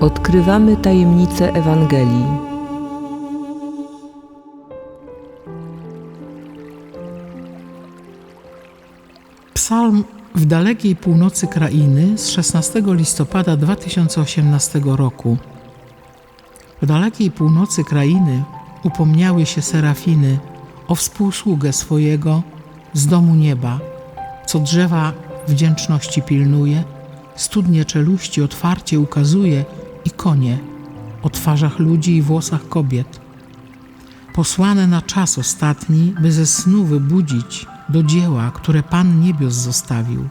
Odkrywamy tajemnicę Ewangelii. Psalm w dalekiej północy krainy z 16 listopada 2018 roku. W dalekiej północy krainy upomniały się serafiny o współsługę swojego z domu nieba, co drzewa wdzięczności pilnuje, studnie czeluści otwarcie ukazuje i konie o twarzach ludzi i włosach kobiet. Posłane na czas ostatni, by ze snu wybudzić do dzieła, które Pan niebios zostawił.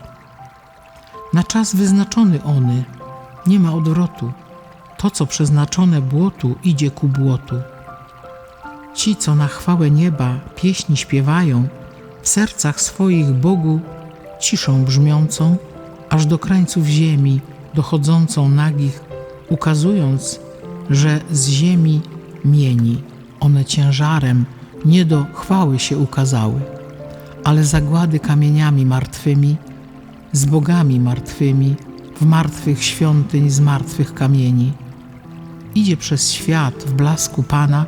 Na czas wyznaczony ony, nie ma odwrotu. To, co przeznaczone błotu, idzie ku błotu. Ci, co na chwałę nieba pieśni śpiewają, w sercach swoich Bogu ciszą brzmiącą, aż do krańców ziemi dochodzącą nagich, ukazując, że z ziemi mieni one ciężarem nie do chwały się ukazały, ale zagłady kamieniami martwymi, z bogami martwymi, w martwych świątyń z martwych kamieni. Idzie przez świat w blasku Pana,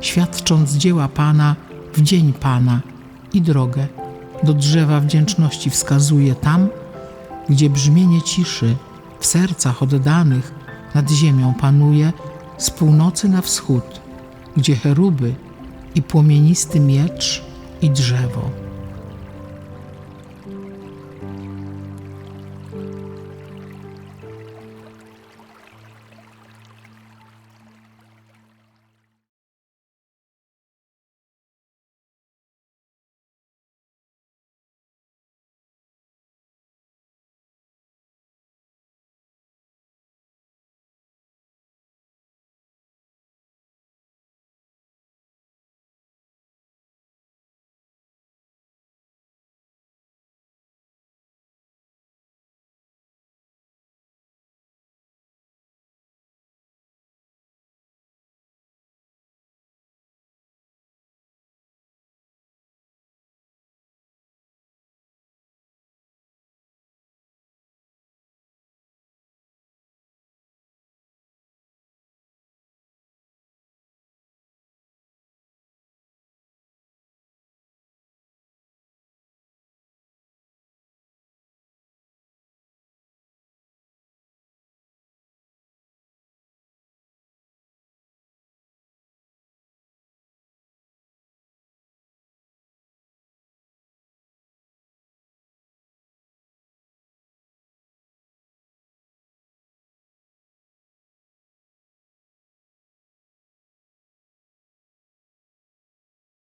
świadcząc dzieła Pana w dzień Pana i drogę do drzewa wdzięczności wskazuje tam, gdzie brzmienie ciszy w sercach oddanych nad ziemią panuje z północy na wschód, gdzie cheruby i płomienisty miecz i drzewo.